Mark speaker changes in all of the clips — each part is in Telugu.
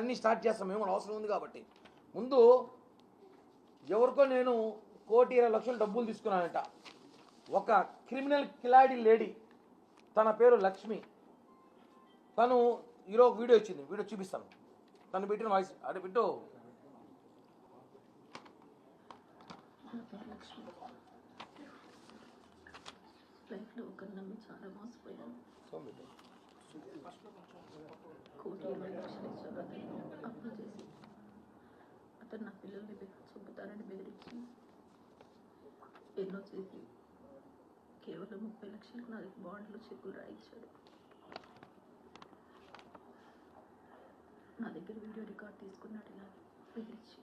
Speaker 1: అన్నీ స్టార్ట్ చేస్తాం మేము అవసరం ఉంది కాబట్టి. ముందు ఎవరికో నేను కోటి ఇరవై లక్షలు డబ్బులు తీసుకున్నానంట. ఒక క్రిమినల్ కిలాడి లేడీ తన పేరు లక్ష్మి. తను ఈరోజు వీడియో ఇచ్చింది వీడియో చూపిస్తాను. తను పెట్టిన వాయిస్ అటు పెట్టు.
Speaker 2: లైఫ్లో ఒకరిని నమ్మి చాలా మోసపోయాను.
Speaker 1: ఫోన్ పెట్టు.
Speaker 2: కోటి ఇరవై లక్షలు ఇచ్చాను అతను అప్పులు చేసి అతను నా పిల్లల్ని బె- చంపుతానని బెదిరించి ఎన్నో చేసి కేవలం ముప్పై లక్షలకు నా దగ్గర బాండ్లు చెక్కులు రాయించాడు. నా దగ్గర వీడియో రికార్డ్ తీసుకున్నాడు ఇలా పిలిచి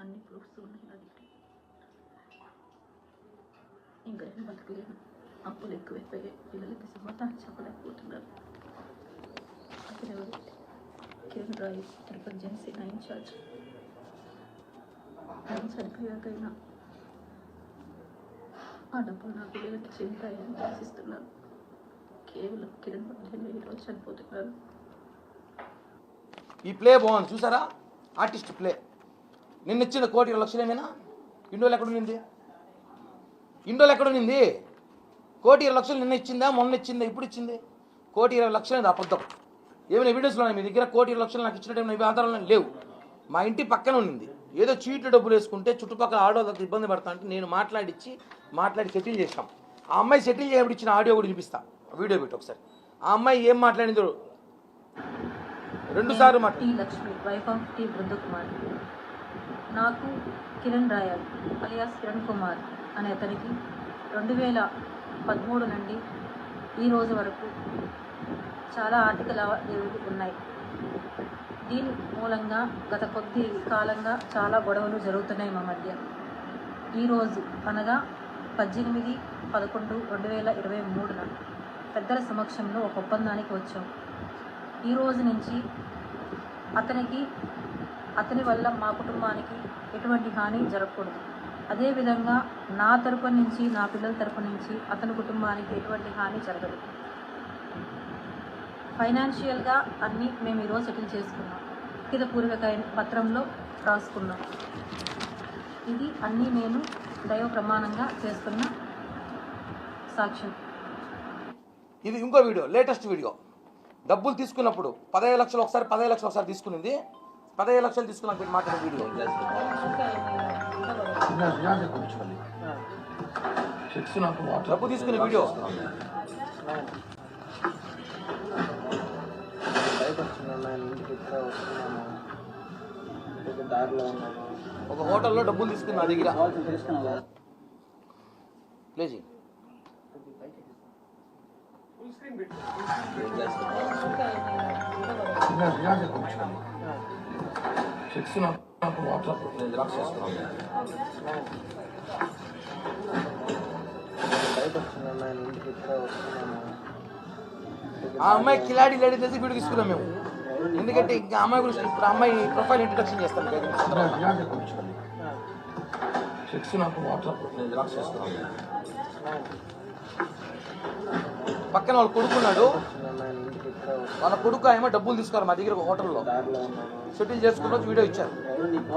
Speaker 2: అన్ని ప్రూఫ్స్ ఉన్నాయి నా దగ్గర. ఇంకా నేను బతకలేను. అప్పులు ఎక్కువైపోయాయి. పిల్లలకి సమాధానం చెప్పలేకపోతున్నారు. అతను ఎవరు? కిరణ్ రాయ్ తిరుపతి నా ఇన్ఛార్జ్ చనిపోయాకైనా ఆ డబ్బులు నా పిల్లలకి చెందుతాయని ఆశిస్తున్నాను కేవలం కిరణ్ వల్లనే ఈరోజు చనిపోతున్నారు
Speaker 1: ఈ ప్లే బాగుంది చూసారా? Artist play. నిన్న ఇచ్చిన కోటి ఇరవై ఏమైనా? ఇండోలు ఎక్కడ ఉన్నింది ఇండోలు ఎక్కడ ఉన్నింది కోటి ఇరవై లక్షలు నిన్న ఇచ్చిందా? మొన్న ఇచ్చిందా? ఇప్పుడు ఇచ్చింది? కోటి ఇరవై లక్షలు అనేది అబద్ధం. ఏమైనా ఎవిడెన్స్లు ఉన్నాయి మీ దగ్గర? కోటి ఇరవై లక్షలు నాకు ఇచ్చిన టైం ఆధారాలు లేవు. మా ఇంటి పక్కన ఉన్నింది ఏదో చీట్లు డబ్బులు వేసుకుంటే చుట్టుపక్కల ఆడవాళ్ళకి ఇబ్బంది పడతా అంటే నేను మాట్లాడిచ్చి మాట్లాడి సెటిల్ చేసాం ఆ అమ్మాయి సెటిల్ చేయబడి ఇచ్చిన ఆడియో కూడా వినిపిస్తా. వీడియో పెట్టి ఒకసారి. ఆ అమ్మాయి ఏం మాట్లాడిందో రెండు సార్లు
Speaker 2: Lakshmi wife of T Brindakumar నాకు కిరణ్ రాయల్ అలియాస్ కిరణ్ కుమార్ అనే అతనికి రెండు వేల పదమూడు నుండి ఈ రోజు వరకు చాలా ఆర్థిక లావాదేవీలు ఉన్నాయి. దీని మూలంగా గత కొద్ది కాలంగా చాలా గొడవలు జరుగుతున్నాయి మా మధ్య. ఈరోజు అనగా పద్దెనిమిది పదకొండు రెండు వేల ఇరవై మూడున పెద్దల సమక్షంలో ఒక ఒప్పందానికి వచ్చాం. ఈ రోజు నుంచి అతనికి అతని వల్ల మా కుటుంబానికి ఎటువంటి హాని జరగకూడదు. అదేవిధంగా నా తరపు నుంచి నా పిల్లల తరపు నుంచి అతని కుటుంబానికి ఎటువంటి హాని జరగదు. ఫైనాన్షియల్గా అన్నీ మేము ఈరోజు సెటిల్ చేసుకున్నాం. లిఖిత పూర్వక పత్రంలో రాసుకున్నాం. ఇది అన్నీ నేను దైవ ప్రమాణంగా చేస్తున్న సాక్ష్యం.
Speaker 1: ఇది ఇంకో వీడియో లేటెస్ట్ వీడియో. డబ్బులు తీసుకున్నప్పుడు పదహైదు లక్షలు ఒకసారి పదహైదు లక్షలు ఒకసారి తీసుకునింది. పదహైదు లక్షలు తీసుకున్నాక పెట్టి మాట్లాడే వీడియో. డబ్బు తీసుకునే వీడియో.
Speaker 3: ఆయన ఇంటికి ఇప్పుడే వస్తున్నాను ఇంటికి దారిలో ఉన్నాను
Speaker 1: ఒక హోటల్లో డబ్బులు తీసుకున్నా నా దగ్గర
Speaker 3: కావాల్సిన తెలుసుకున్నావు కదా.
Speaker 1: లేజీ
Speaker 3: బయట వచ్చినాను ఆయన ఇంటికి ఇప్పుడే వస్తున్నాను ఇంటికి
Speaker 1: ఆ అమ్మాయి కిలాడి లేడీ తెలిసి వీడియో తీసుకున్నాం మేము. ఎందుకంటే ఇంకా అమ్మాయి గురించి ఇప్పుడు అమ్మాయి ప్రొఫైల్ ఇంట్రడక్షన్ చేస్తాను. పక్కన వాళ్ళు కొడుకున్నాడు. వాళ్ళ కొడుకు ఏమో డబ్బులు తీసుకోవాలి మా దగ్గర ఒక హోటల్లో. సెటిల్ చేసుకున్న వీడియో ఇచ్చారు.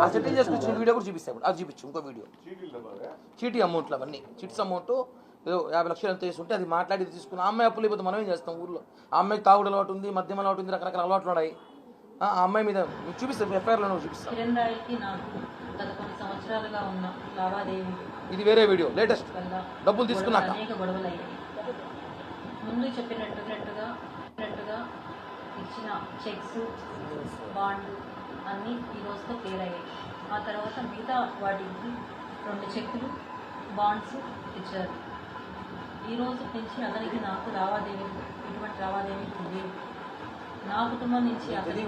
Speaker 1: ఆ సెటిల్ చేసుకొచ్చిన వీడియో కూడా చూపిస్తాను ఇప్పుడు. అది చూపించు ఇంకో వీడియో చీటీ అమౌంట్లు అవన్నీ. చిట్స్ అమౌంట్ ఏదో యాభై లక్షలు ఎంత వేసుంటే అది మాట్లాడి తీసుకుని ఆ అమ్మాయి అప్పులు అయిపోతే మనం ఏం చేస్తాం ఊర్లో? ఆ అమ్మాయికి తాగుడు అలవాటు ఉంది మద్యం అలవాటు ఉంది రకరకాల అలవాట్లు ఉన్నాయి. ఆ అమ్మాయి మీద నీకు చూపిస్తాను ఎఫ్ఐఆర్లో నువ్వు ఇది వేరే వీడియో లేటెస్ట్ డబ్బులు తీసుకున్నాక.
Speaker 2: ముందు చెప్పినట్టుగా చెప్పినట్టుగా ఇచ్చిన చెక్స్ బాండ్ అన్నీ ఈ రోజుతో క్లియర్ అయ్యాయి. ఆ తర్వాత మిగతా వాటికి రెండు చెక్కులు బాండ్స్ ఇచ్చారు. ఈ రోజు నుంచి అతనికి నాకు లావాదేవీలు ఎటువంటి లావాదేవీలు లేవు. నా కుటుంబం నుంచి అతని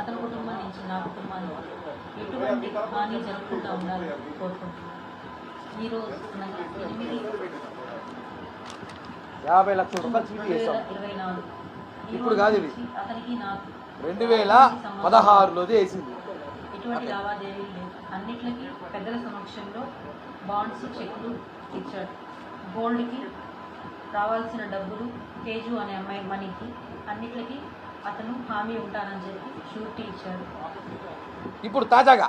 Speaker 2: అతని కుటుంబం నుంచి నా కుటుంబానికి ఎటువంటి హాని జరగకుండా ఉండాలని కోరుకుంటున్నాను. ఈరోజు ఎనిమిది
Speaker 1: యాభై లక్షల రూపాయలు
Speaker 2: ఇరవై నాలుగు.
Speaker 1: ఇప్పుడు కాదు ఇది.
Speaker 2: అతనికి నాకు
Speaker 1: రెండు వేల పదహారులోది వేసింది.
Speaker 2: ఎటువంటి లావాదేవీలు లేవు. అన్నిట్లకి పెద్దల సమక్షంలో బాండ్స్ చెక్లు ఇచ్చాడు. గోల్డ్కి రావాల్సిన డబ్బులు తేజు అనే అమ్మాయి మనీకి అన్నిట్లకి అతను హామీ ఉంటానని చెప్పి షూరిటీ ఇచ్చాడు
Speaker 1: ఇప్పుడు తాజాగా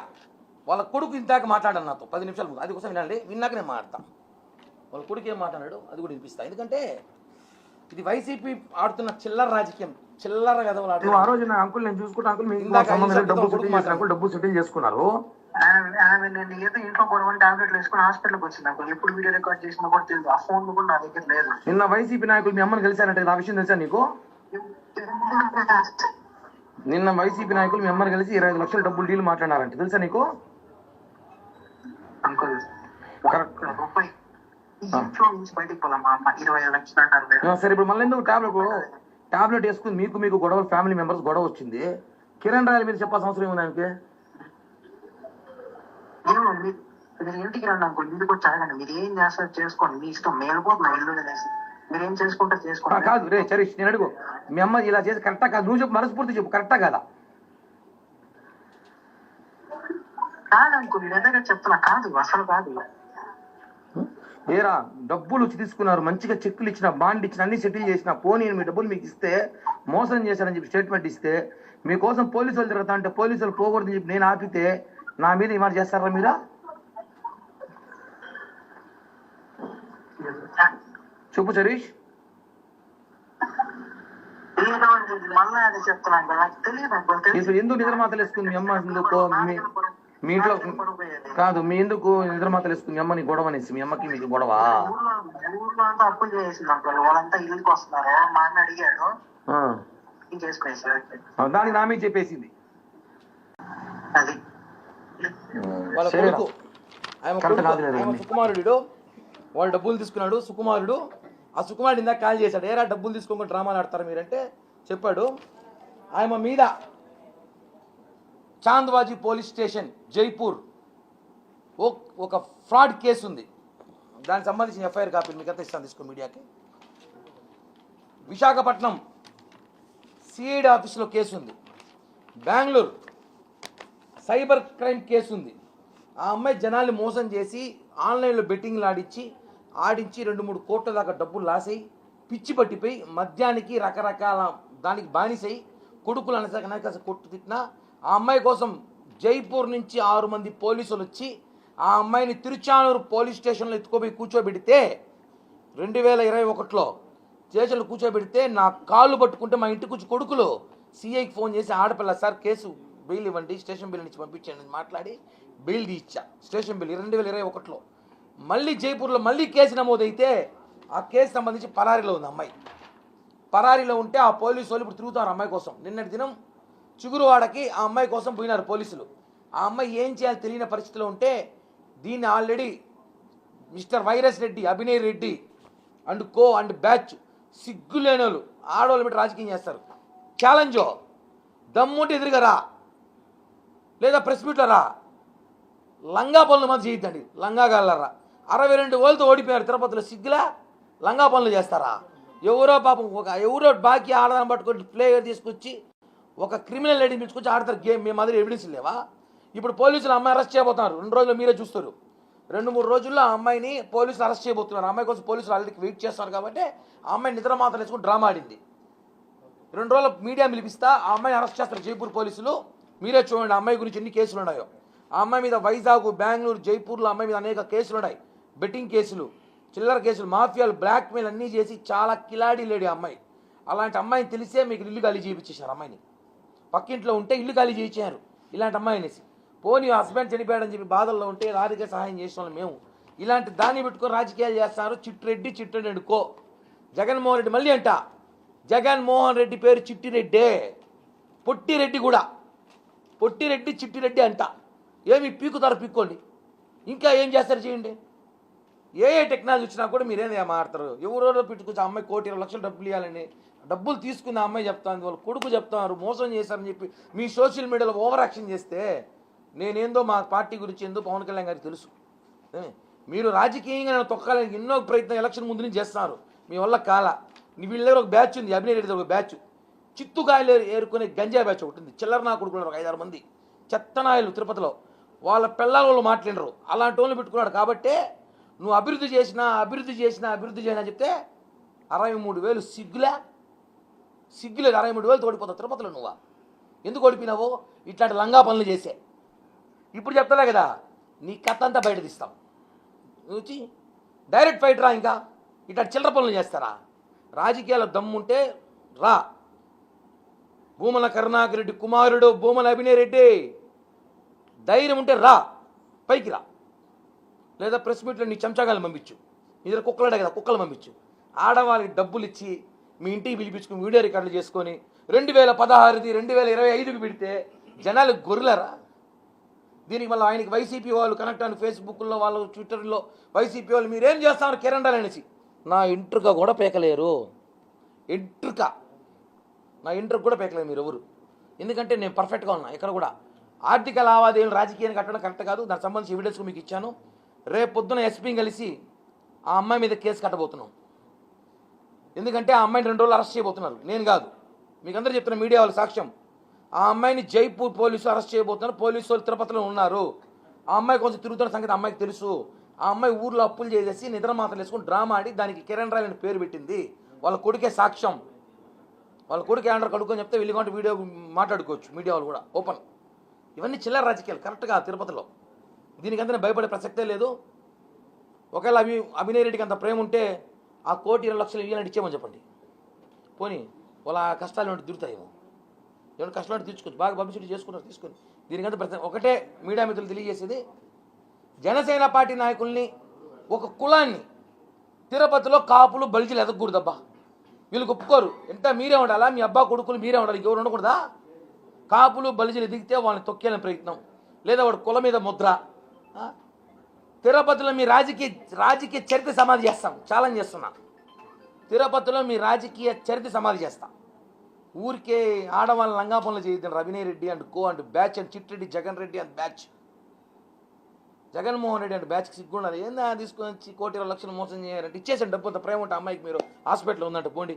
Speaker 1: వాళ్ళ కొడుకు ఇంతాక మాట్లాడాను నాతో పది నిమిషాల ముందు. అది కోసం వినండి విన్నాక నేను మాట్లాడతాను వాళ్ళ కొడుకు ఏం మాట్లాడాడు అది కూడా వినిపిస్తా. ఎందుకంటే ఇది వైసీపీ ఆడుతున్న చిల్లర రాజకీయం చిల్లర కథలు
Speaker 4: నువ్వు ఆ రోజు నా అంకుల్ నేను చూసుకుంటా అంకుల్ డబ్బు సెటిల్ చేసుకున్నారు.
Speaker 3: ఆమె నేను ఏదో ఇంట్లో గొడవ టాబ్లెట్లు వేసుకుని హాస్పిటల్కి వచ్చింది నాకు ఎప్పుడు వీడియో రికార్డ్ చేసినా కూడా తెలియదు ఆ ఫోన్ కూడా నా దగ్గర లేదు.
Speaker 4: నిన్న వైసీపీ నాయకులు మీ అమ్మని కలిశారంటే ఆ విషయం తెలుసా నీకు? నిన్న వైసీపీ నాయకులు మీ అమ్మని కలిసి ఇరవై ఐదు లక్షల డబ్బులు డీల్ మాట్లాడారంటే. తెలుసా నీకు?
Speaker 3: అంకుల్ మీరు.
Speaker 4: సరే ఇప్పుడు మళ్ళీ ఎందుకు టాబ్లెట్ టాబ్లెట్ వేసుకుని మీకు మీకు గొడవ ఫ్యామిలీ మెంబర్స్ గొడవ వచ్చింది. కిరణ్ రాయల మీద చెప్పాల్సిన అవసరం ఏముంది ఆయనకి
Speaker 3: మీ- మీరు ఇంటికి రండి అంకుల్ ఇంటికి వచ్చి అడగండి మీరు ఏం చేస్తారు చేసుకోండి. మీ ఇష్టం. మేలుపోతున్నా ఇల్లు అనేసి మీరు ఏం చేసుకుంటారు
Speaker 4: ఆ,
Speaker 3: చేసుకోండి
Speaker 4: కాదు రే చరీష్ నేను అడుగు. మీ అమ్మ ఇలా చేసి కరెక్టా కాదు? నువ్వు చెప్పు మనస్ఫూర్తి చెప్పు. కరెక్టా కాదా?
Speaker 3: కాదు చెప్తున్నా. అసలు కాదు
Speaker 4: ఏరా డబ్బులు వచ్చి తీసుకున్నారు. మంచిగా చెక్కులు ఇచ్చిన బాండ్ ఇచ్చిన అన్ని సెటిల్ చేసిన. పోనీ మీ డబ్బులు మీకు ఇస్తే మోసం చేశారని చెప్పి స్టేట్మెంట్ ఇస్తే మీకోసం పోలీసులు తిరుగుతా అంటే పోలీసులు పోకూడదని చెప్పి నేను ఆపితే నా మీద ఇవాళ చేస్తారా మీరా చెప్పు సరీష్
Speaker 3: తెలియదు అంకుల్, మళ్ళీ అదే చెప్తున్నా అంకుల్ నాకు తెలియదు అంకుల్ తెలియదు.
Speaker 4: ఇప్పుడు ఎందుకు నిద్ర మాతలు వేసుకుంది మీ అమ్మ? ఎందుకు? మీ మీ ఇంట్లో కాదు మీ ఎందుకు నిద్ర మాతలు వేసుకుంది? మీ అమ్మని గొడవ అనేసి మీ అమ్మకి మీకు గొడవ? దానికి నా మీద చెప్పేసింది.
Speaker 3: అది.
Speaker 1: వాళ్ళ. కొడుకు ఆయన. సుకుమారుడు. వాళ్ళు డబ్బులు తీసుకున్నాడు సుకుమారుడు. ఆ సుకుమారుడు ఇందాక కాల్ చేశాడు ఏరా డబ్బులు తీసుకోకుండా డ్రామాలు ఆడతారు మీరంటే చెప్పాడు ఆయన మీద చాంద్వాజీ పోలీస్ స్టేషన్ జైపూర్ ఓ- ఒక ఫ్రాడ్ కేసు ఉంది. దానికి సంబంధించిన ఎఫ్ఐఆర్ కాపీ మీకు అంతా ఇస్తాను తీసుకో మీడియాకి. విశాఖపట్నం సిఐడి ఆఫీస్లో కేసు ఉంది. బెంగళూరు సైబర్ క్రైమ్ కేసు ఉంది. ఆ అమ్మాయి జనాల్ని మోసం చేసి ఆన్లైన్లో బెట్టింగ్లు ఆడిచ్చి ఆడించి రెండు మూడు కోట్ల దాకా డబ్బులు లాసై పిచ్చి పట్టిపోయి మద్యానికి రకరకాల దానికి బానిసై కొడుకులు అనసాక అనేక కొట్టు తిట్టినా ఆ అమ్మాయి కోసం జైపూర్ నుంచి ఆరు మంది పోలీసులు వచ్చి ఆ అమ్మాయిని తిరుచానూరు పోలీస్ స్టేషన్లో ఎత్తుకోపోయి కూర్చోబెడితే రెండు వేల ఇరవై ఒకటిలో స్టేషన్లో కూర్చోబెడితే నా కాళ్ళు పట్టుకుంటే మా ఇంటికి వచ్చి కొడుకులు సిఐకి ఫోన్ చేసి ఆడపిల్ల సార్ కేసు బెయిల్ ఇవ్వండి స్టేషన్ బిల్ నుంచి పంపించండి మాట్లాడి బెయిల్ ఇచ్చా స్టేషన్ బిల్ రెండు వేల ఇరవై ఒకటిలో. మళ్ళీ జైపూర్లో మళ్ళీ కేసు నమోదైతే ఆ కేసు సంబంధించి పరారీలో ఉంది అమ్మాయి. పరారీలో ఉంటే ఆ పోలీసు వాళ్ళు ఇప్పుడు తిరుగుతారు అమ్మాయి కోసం. నిన్నటి దినం చిగురువాడకి ఆ అమ్మాయి కోసం పోయినారు పోలీసులు. ఆ అమ్మాయి ఏం చేయాలో తెలియని పరిస్థితిలో ఉంటే దీన్ని already mister virus Reddy Abhinay Reddy and co and batch సిగ్గులేని వాళ్ళు ఆడవాళ్ళు పెట్టి రాజకీయం చేస్తారు. ఛాలెంజో దమ్ముంటే ఎదురుగా రా. లేదా ప్రెస్ మీట్లో రా. లంగా పనులు మాత్రం చేయొద్దండి. లంగా గల్లరా అరవై రెండు ఓళ్ళతో ఓడిపోయారు. తిరుపతిలో సిగ్గులా? లంగా పనులు చేస్తారా? ఎవరో పాపం ఒక ఎవరో బాకీ ఆడదాన్ని పట్టుకొని ప్లేయర్ తీసుకొచ్చి ఒక క్రిమినల్ లేడీని తీసుకొచ్చి ఆడతారు గేమ్. మీ మాదిరి ఎవిడెన్స్ లేవా? ఇప్పుడు పోలీసులు అమ్మాయి అరెస్ట్ చేయబోతున్నారు. రెండు రోజులు మీరే చూస్తారు. రెండు మూడు రోజుల్లో ఆ అమ్మాయిని పోలీసులు అరెస్ట్ చేయబోతున్నారు. అమ్మాయి కోసం పోలీసులు ఆల్రెడీ వెయిట్ చేస్తారు కాబట్టి ఆ అమ్మాయి నిద్ర మాత్రం వేసుకుని డ్రామా ఆడింది. రెండు రోజులు మీడియా పిలిపిస్తా ఆ అమ్మాయిని అరెస్ట్ చేస్తారు జైపూర్ పోలీసులు. మీరే చూడండి ఆ అమ్మాయి గురించి ఎన్ని కేసులు ఉన్నాయో. ఆ అమ్మాయి మీద వైజాగ్ బెంగళూరు జైపూర్లో అమ్మాయి మీద అనేక కేసులు ఉన్నాయి. బెట్టింగ్ కేసులు చిల్లర కేసులు మాఫియాలు బ్లాక్మెయిల్ అన్నీ చేసి చాలా కిలాడి లేడు ఆ అమ్మాయి. అలాంటి అమ్మాయిని తెలిసే మీకు ఇల్లు ఖాళీ చేయించేశారు అమ్మాయిని. పక్కింట్లో ఉంటే ఇల్లు ఖాళీ చేయించారు ఇలాంటి అమ్మాయి అనేసి. పోనీ హస్బెండ్ చనిపోయాడని చెప్పి బాధల్లో ఉంటే రాజకీయ సహాయం చేసిన మేము. ఇలాంటి దాన్ని పెట్టుకొని రాజకీయాలు చేస్తారు. చిట్టిరెడ్డి చిట్టిరెడ్డి కో. జగన్మోహన్ రెడ్డి మళ్ళీ అంట. జగన్మోహన్ రెడ్డి పేరు చిట్టిరెడ్డే పొట్టిరెడ్డి కూడా. పొట్టిరెడ్డి చిట్టిరెడ్డి అంట. ఏమి పీకుతారు పీక్కోండి. ఇంకా ఏం చేస్తారు చేయండి? ఏ ఏ టెక్నాలజీ వచ్చినా కూడా మీరేం ఏమాడతారు ఎవరెవరో పెట్టుకొచ్చి ఆ అమ్మాయి కోటి ఇరవై లక్షలు డబ్బులు ఇవ్వాలని డబ్బులు తీసుకున్న అమ్మాయి చెప్తాను వాళ్ళు కొడుకు చెప్తున్నారు మోసం చేశారని చెప్పి మీ సోషల్ మీడియాలో ఓవర్ యాక్షన్ చేస్తే నేనేందో మా పార్టీ గురించి ఏందో పవన్ కళ్యాణ్ గారికి తెలుసు. మీరు రాజకీయంగా నన్ను తొక్కాలని ఎన్నో ప్రయత్నం ఎలక్షన్ ముందు నుంచి చేస్తున్నారు. మీ వల్ల కాల. నీ వీళ్ళ దగ్గర ఒక బ్యాచ్ ఉంది అభినయ్ రెడ్డి దగ్గర ఒక బ్యాచ్. చిత్తుకాయలు ఏరుకునే గంజా బ్యాచ్ ఒకటి ఉంది. చిల్లర నా కొడుకున్నారు ఒక ఐదారు మంది. చెత్తనాయలు తిరుపతిలో. వాళ్ళ పిల్లల వాళ్ళు మాట్లాడరు అలాంటి వాళ్ళు పెట్టుకున్నాడు కాబట్టే నువ్వు అభివృద్ధి చేసినా అభివృద్ధి చేసినా అభివృద్ధి చేయనా చెప్తే అరవై మూడు వేలు సిగ్గులే. సిగ్గులేదు అరవై మూడు వేలు తోడిపోతావు తిరుపతిలో నువ్వు. ఎందుకు ఓడిపోయినావు? ఇట్లాంటి లంగా పనులు చేసే. ఇప్పుడు చెప్తలే కదా నీ కథ అంతా బయట తీస్తాం. నువ్వు వచ్చి డైరెక్ట్ ఫైట్ రా ఇంకా. ఇట్లా చిల్లర పనులు చేస్తారా? రాజకీయాల దమ్ముంటే రా. భూమల కరుణాకరెడ్డి కుమారుడు భూమల అభినయ్ రెడ్డి. ధైర్యం ఉంటే రా. పైకి రా. లేదా ప్రెస్ మీట్లో నీ చెంచగాలు పంపించు. ఇద్దరు కుక్కలు కదా కుక్కలు పంపించు. ఆడవాళ్ళకి డబ్బులు ఇచ్చి మీ ఇంటికి పిలిపించుకుని వీడియో రికార్డులు చేసుకొని రెండు వేల పదహారుది రెండు వేల ఇరవై ఐదుకి పెడితే జనాలు గొర్రెలరా? దీనికి మళ్ళీ ఆయనకి వైసీపీ వాళ్ళు కనెక్ట్ అని ఫేస్బుక్లో వాళ్ళు ట్విట్టర్లో వైసీపీ వాళ్ళు మీరేం చేస్తున్నారు కిరణాలు అనేసి. నా ఇంట్రుక కూడా పేకలేరు. ఇంట్రుక. నా ఇంటర్ కూడా పేకలేరు మీరు ఎవరు? ఎందుకంటే నేను పర్ఫెక్ట్గా ఉన్నా ఇక్కడ కూడా. ఆర్థిక లావాదేవీలు రాజకీయాన్ని కట్టడం కరెక్ట్ కాదు. దానికి సంబంధించి ఎవిడెన్స్ మీకు ఇచ్చాను. రేపు పొద్దున ఎస్పీని కలిసి ఆ అమ్మాయి మీద కేసు కట్టబోతున్నాం. ఎందుకంటే ఆ అమ్మాయిని రెండు రోజులు అరెస్ట్ చేయబోతున్నారు. నేను కాదు. మీకు అందరూ చెప్తున్న మీడియా వాళ్ళ సాక్ష్యం. ఆ అమ్మాయిని జైపూర్ పోలీసు అరెస్ట్ చేయబోతున్నారు. పోలీసు వాళ్ళు తిరుపతిలో ఉన్నారు. ఆ అమ్మాయి కొంచెం తిరుగుతున్న సంగతి అమ్మాయికి తెలుసు. ఆ అమ్మాయి ఊర్లో అప్పులు చేసేసి నిద్ర మాత్రలు వేసుకుని డ్రామా ఆడి దానికి కిరణ్ రాయ్ అని పేరు పెట్టింది. వాళ్ళ కొడుకే సాక్ష్యం. వాళ్ళ కొడుకు ఏమంటారు కడుక్కొని చెప్తే వెళ్ళి వీడియో మాట్లాడుకోవచ్చు. మీడియా వాళ్ళు కూడా. ఓపెన్. ఇవన్నీ చిల్లర రాజకీయాలు. కరెక్ట్గా తిరుపతిలో. దీనికంతా భయపడే ప్రసక్తే లేదు. ఒకవేళ అభి అభినయ్ రెడ్డికి అంత ప్రేమ ఉంటే ఆ కోటి ఇరవై లక్షలు ఇవ్వాలని ఇచ్చేమని చెప్పండి. పోనీ వాళ్ళ కష్టాలు ఏమిటి తిరుగుతాయేమో ఏమైనా కష్టాలు తీర్చుకోవచ్చు. బాగా పబ్లిసిటీ చేసుకున్నారు తీసుకొని. దీనికంతా ప్రతి ఒకటే మీడియా మిత్రులు తెలియజేసేది జనసేన పార్టీ నాయకుల్ని ఒక కులాన్ని తిరుపతిలో కాపులు బలిజీలు ఎదగకూడదబ్బా. వీళ్ళు ఒప్పుకోరు. ఎంత మీరే ఉండాలా? మీ అబ్బా కొడుకులు మీరే ఉండాలి. ఎవరు ఉండకూడదా? కాపులు బలిజీలు ఎదిగితే వాళ్ళని తొక్కేయాలని ప్రయత్నం. లేదా వాడు కుల మీద ముద్ర. తిరుపతిలో మీ రాజకీయ రాజకీయ చరిత్ర సమాధి చేస్తాం. ఛాలెంజ్ చేస్తున్నా. తిరుపతిలో మీ రాజకీయ చరిత్ర సమాధి చేస్తాం. ఊరికే ఆడవాళ్ళ లంగా పనులు చేయొద్దండి Ravinay Reddy and co and batch and Chitreddy Jagan Reddy and batch. Jaganmohan Reddy అంటే బ్యాచ్కి సిగ్గున్నారు ఏందా తీసుకొని వచ్చి కోటి ఇరవై లక్షలు మోసం చేయాలంటే ఇచ్చేసండి డబ్బు అంత ప్రేమ ఉంటే అమ్మాయికి మీరు హాస్పిటల్ ఉందంటే పోండి.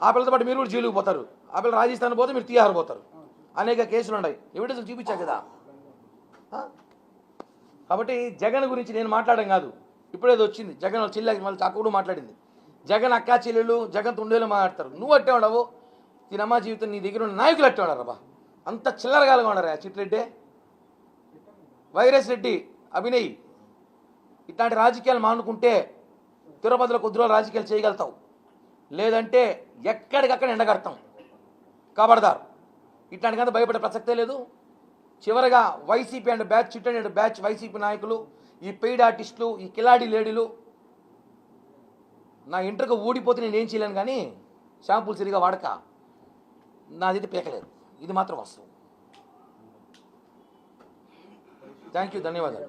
Speaker 1: ఆ పిల్లతో పాటు మీరు కూడా జైలుకు పోతారు. ఆ పిల్ల రాజస్థాన్ పోతే మీరు తీహార్ పోతారు. అనేక కేసులు ఉన్నాయి ఎవిడెన్స్ చూపించా కదా. కాబట్టి జగన్ గురించి నేను మాట్లాడడం కాదు. ఇప్పుడేదో వచ్చింది. జగన్ వాళ్ళ మళ్ళీ అక్క కూడా మాట్లాడింది. జగన్ అక్కా చెల్లెలు జగన్ తుండేలు మాట్లాడతారు. నువ్వు అట్టే ఉండవు. తినమా జీవితం నీ దగ్గర ఉన్న నాయకులు అట్టే ఉండరు అంత చిల్లరగాలుగా ఉండరా చిట్రెడ్డి. వైరస్ రెడ్డి అభినయ్ ఇట్లాంటి రాజకీయాలు మానుకుంటే తిరుపతిలో కొద్ది రోజులు రాజకీయాలు చేయగలుగుతావు. లేదంటే ఎక్కడికక్కడ ఎండగడతాం. కాబడదారు. ఇట్లాంటికంతా భయపడే ప్రసక్తే లేదు. చివరగా YCP and batch chit and batch YCP నాయకులు ఈ పెయిడ్ ఆర్టిస్టులు ఈ కిలాడి లేడీలు. నా ఇంటర్కు ఊడిపోతే నేను ఏం చేయలేను కానీ షాంపూలు సరిగా వాడక. నాదైతే పీకలేదు. ఇది మాత్రం వస్తువు. థ్యాంక్ యూ ధన్యవాదాలు.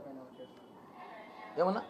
Speaker 1: ఏమన్నా?